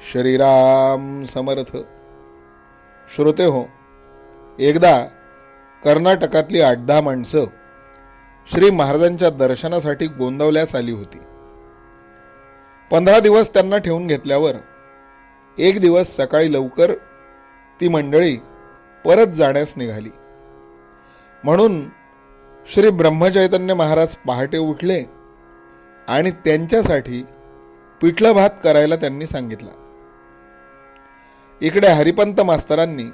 श्रीराम समर्थ. श्रोते हो एकदा कर्नाटकातली आठ दहा माणसं श्री महाराजांच्या दर्शनासाठी गोंदवल्यास आली होती. पंधरा दिवस त्यांना ठेवून घेतल्यावर एक दिवस सकाळी लवकर ती मंडळी परत जाण्यास निघाली. म्हणून श्री ब्रह्मचैतन्य महाराज पहाटे उठले आणि त्यांच्यासाठी पिठलं भात करायला त्यांनी सांगितला. इकडे हरिपंत मास्तरांनी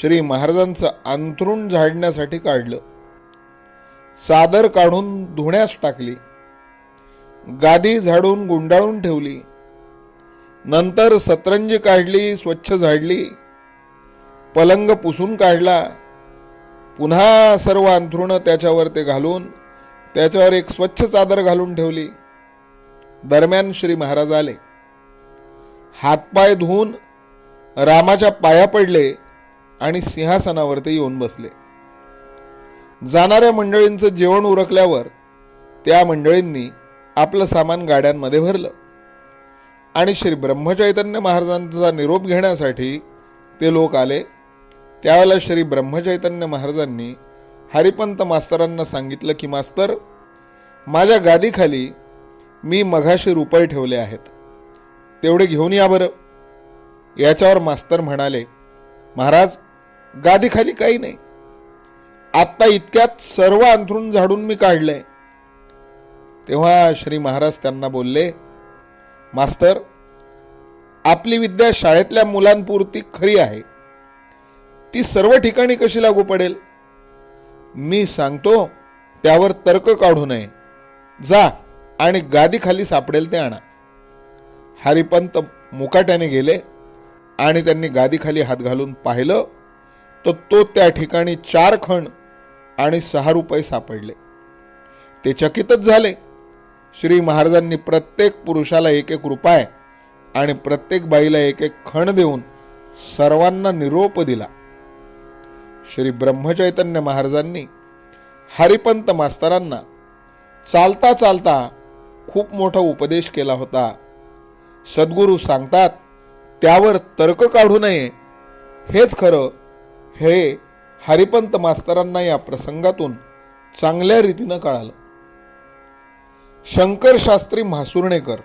श्री महाराजांचं अंथरुण झाडण्यासाठी काढलं. सादर काढून धुण्यास टाकली. गादी झाडून गुंडाळून ठेवली. नंतर सतरंजी काढली स्वच्छ झाडली. पलंग पुसून काढला. पुन्हा सर्व अंथरुणं त्याच्यावर ते घालून त्याच्यावर एक स्वच्छ चादर घालून ठेवली. दरम्यान श्री महाराज आले. हातपाय धुवून रामाच्या पाया पडले आणि सिंहासनावरती येऊन बसले. जाणाऱ्या मंडळींचं जेवण उरकल्यावर त्या मंडळींनी आपलं सामान गाड्यांमध्ये भरलं. आणि श्री ब्रह्मचैतन्य महाराजांचा निरोप घेण्यासाठी ते लोक आले. त्यावेळेला श्री ब्रह्मचैतन्य महाराजांनी हरिपंत मास्तरांना सांगितलं की मास्तर माझ्या गादीखाली मी मघाशी रुपये ठेवले आहेत. तेवढे घेऊन या बरं. याच्यावर मास्तर म्हणाले महाराज गादीखाली काही नाही. आत्ता इतक्यात सर्व अंथरून झाडून मी काढलंय तेव्हा श्री महाराज त्यांना बोलले मास्तर आपली विद्या शाळेतल्या मुलांपुरती खरी आहे. ती सर्व ठिकाणी कशी लागू पडेल? मी सांगतो त्यावर तर्क काढू नये. जा. आणि गादीखाली सापडेल ते आणा. हरिपंत मुकाट्याने गेले आणि त्यांनी गादीखाली हात घालून पाहिलं तर तो त्या ठिकाणी चार खण आणि सहा रुपये सापडले. ते चकितच झाले. श्री महाराजांनी प्रत्येक पुरुषाला एक एक रुपये आणि प्रत्येक बाईला एक एक खण देऊन सर्वांना निरोप दिला. श्री ब्रह्मचैतन्य महाराजांनी हरिपंत मास्तरांना चालता चालता खूप मोठा उपदेश केला होता. सद्गुरू सांगतात त्यावर तर्क काढू नये. हेच खरं. हे हरिपंत मास्तरांना या प्रसंगातून चांगल्या रीतीनं कळालं. शंकर शास्त्री म्हासुर्णेकर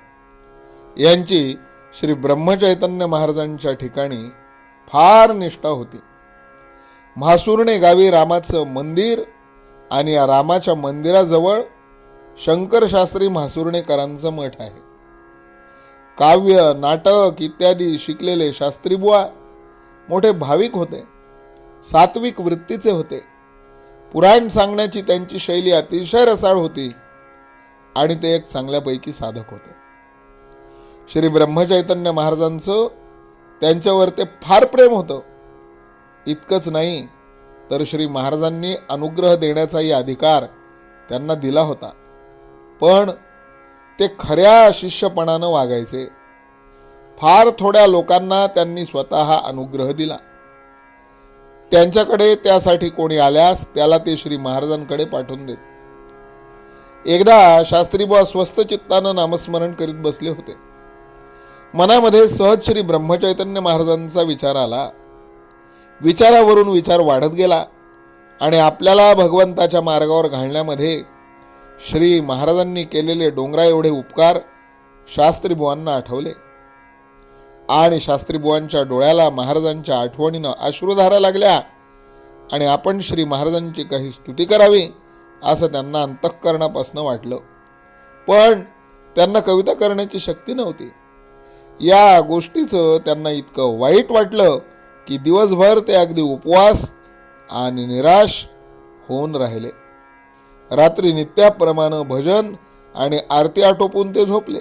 यांची श्री ब्रह्मचैतन्य महाराजांच्या ठिकाणी फार निष्ठा होती. म्हासुर्णे गावी रामाचं मंदिर आणि या रामाच्या मंदिराजवळ शंकरशास्त्री म्हासुर्णेकरांचं मठ आहे. काव्य नाटक इत्यादी शिकलेले शास्त्रीबुवा मोठे भाविक होते. सात्विक वृत्तीचे होते. पुराण सांगण्याची त्यांची शैली अतिशय रसाळ होती आणि ते एक चांगल्यापैकी साधक होते. श्री ब्रह्मचैतन्य महाराजांचं त्यांच्यावर ते फार प्रेम होतं. इतकंच नाही तर श्री महाराजांनी अनुग्रह देण्याचाही अधिकार त्यांना दिला होता. पण ते खऱ्या शिष्यपणानं वागायचे. फार थोड्या लोकांना त्यांनी स्वतः अनुग्रह दिला. त्यांच्याकडे त्यासाठी कोणी आल्यास त्याला ते श्री महाराजांकडे पाठवून देत. एकदा शास्त्रीबुवा स्वस्त चित्तानं नामस्मरण करीत बसले होते. मनामध्ये सहज श्री ब्रह्मचैतन्य महाराजांचा विचार आला. विचारावरून विचार वाढत गेला आणि आपल्याला भगवंताच्या मार्गावर घालण्यामध्ये श्री महाराजांनी केलेले डोंगरा एवढे उपकार शास्त्रीबुवांना आठवले. आणि शास्त्रीबुवांच्या डोळ्याला महाराजांच्या आठवणीनं अश्रुधारा लागल्या आणि आपण श्री महाराजांची काही स्तुती करावी असं त्यांना अंतःकरणापासनं वाटलं. पण त्यांना कविता करण्याची शक्ती नव्हती. या गोष्टीचं त्यांना इतकं वाईट वाटलं की दिवसभर ते अगदी उपवास आणि निराश होऊन राहिले. रात्री नित्याप्रमाणे भजन आणि आरती आटोपून ते झोपले.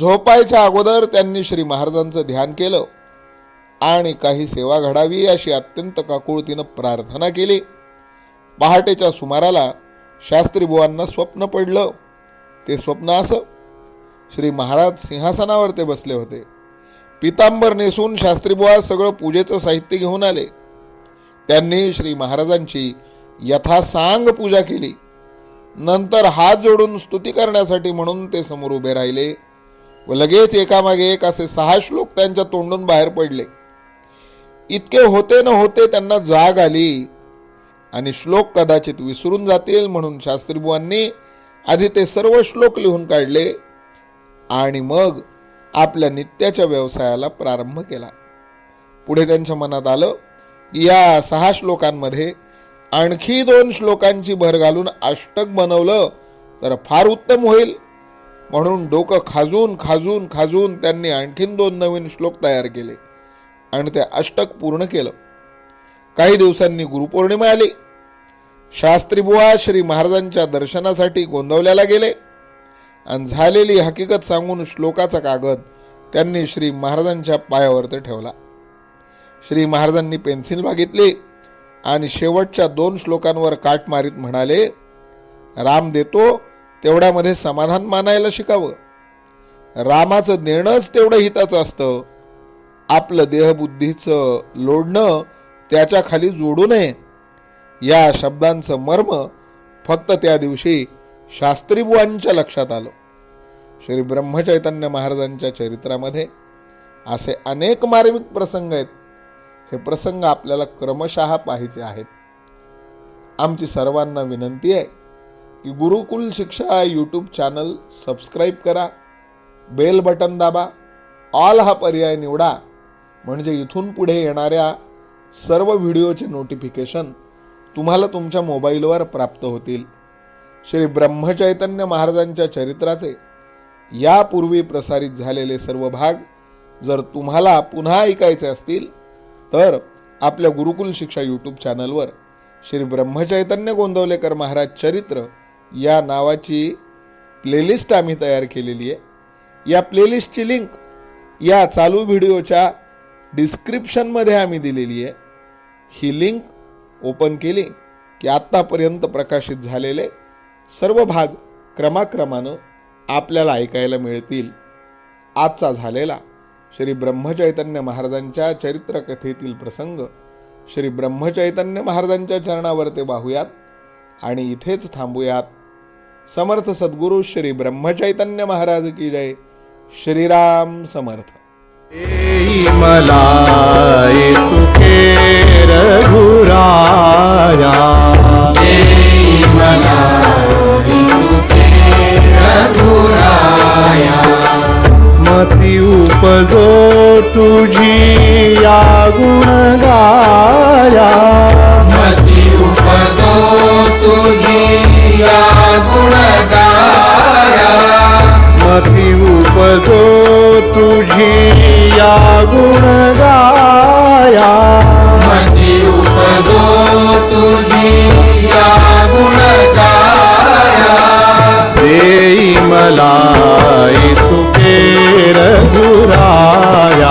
झोपायच्या अगोदर त्यांनी श्री महाराजांचं ध्यान केलं आणि काही सेवा घडावी अशी अत्यंत काकुळतीनं प्रार्थना केली. पहाटेच्या सुमाराला शास्त्रीबुवांना स्वप्न पडलं. ते स्वप्न असं श्री महाराज सिंहासनावर ते बसले होते. पितांबर नेसून शास्त्रीबुवा सगळं पूजेचं साहित्य घेऊन आले. त्यांनी श्री महाराजांची यथासांग पूजा केली. नंतर हात जोडून स्तुती करण्यासाठी म्हणून ते समोर उभे राहिले व लगेच एकामागे एक असे सहा श्लोक त्यांच्या तोंडून बाहेर पडले. इतके होते न होते त्यांना जाग आली आणि श्लोक कदाचित विसरून जातील म्हणून शास्त्रीबुवांनी आधी ते सर्व श्लोक लिहून काढले आणि मग आपल्या नित्याच्या व्यवसायाला प्रारंभ केला. पुढे त्यांच्या मनात आलं की या सहा श्लोकांमध्ये आणखी दोन श्लोकांची भर घालून अष्टक बनवलं तर फार उत्तम होईल. म्हणून डोकं खाजून खाजून खाजून त्यांनी आणखीन दोन नवीन श्लोक तयार केले आणि ते अष्टक पूर्ण केलं. काही दिवसांनी गुरुपौर्णिमा आली. शास्त्रीबुवा श्री महाराजांच्या दर्शनासाठी गोंदवल्याला गेले. आणि झालेली हकीकत सांगून श्लोकाचा कागद त्यांनी श्री महाराजांच्या पायावरती ठेवला. श्री महाराजांनी पेन्सिल मागितली. आणि शेवटच्या दोन श्लोकांवर काट मारीत म्हणाले राम देतो तेवढ्यामध्ये समाधान मानायला शिकावं. रामाचं देणंच तेवढं हिताचं असतं. आपलं देहबुद्धीचं लोडणं त्याच्याखाली जोडू नये. या शब्दांचं मर्म फक्त त्या दिवशी शास्त्रीबुवांच्या लक्षात आलं. श्री ब्रह्मचैतन्य महाराजांच्या चरित्रामध्ये असे अनेक मार्मिक प्रसंग आहेत. हे प्रसंग आपल्याला क्रमशः पाहायचे आहेत. आमची सर्वांना विनंती आहे की Gurukul Shiksha YouTube channel subscribe करा बेल बटन दाबा ऑल हा पर्याय निवडा. म्हणजे इथून पुढे येणाऱ्या सर्व व्हिडिओचे नोटिफिकेशन तुम्हाला तुमच्या मोबाईलवर प्राप्त होतील. श्री ब्रह्मचैतन्य महाराजांच्या चरित्राचे यापूर्वी प्रसारित झालेले सर्व भाग जर तुम्हाला पुन्हा ऐकायचे असतील तर आपल्या गुरुकुल शिक्षा यूट्यूब चॅनलवर श्री ब्रह्मचैतन्य गोंदवलेकर महाराज चरित्र या नावाची प्लेलिस्ट आम्ही तयार केलेली आहे. या प्लेलिस्टची लिंक या चालू व्हिडिओच्या डिस्क्रिप्शनमध्ये आम्ही दिलेली आहे. ही लिंक ओपन केली की आत्तापर्यंत प्रकाशित झालेले सर्व भाग क्रमाक्रमानं आपल्याला ऐकायला मिळतील. आजचा झालेला श्री ब्रह्मचैतन्य महाराजांच्या चरित्रकथेतील प्रसंग श्री ब्रह्मचैतन्य महाराजांच्या चरणावर ते वाहूयात आणि इथेच थांबूयात. समर्थ सद्गुरु श्री ब्रह्मचैतन्य महाराज की जय. श्रीराम समर्थ. देई मला उपजो तुझी या गुण गाया मती उपजो तुझी या इसके रघुराया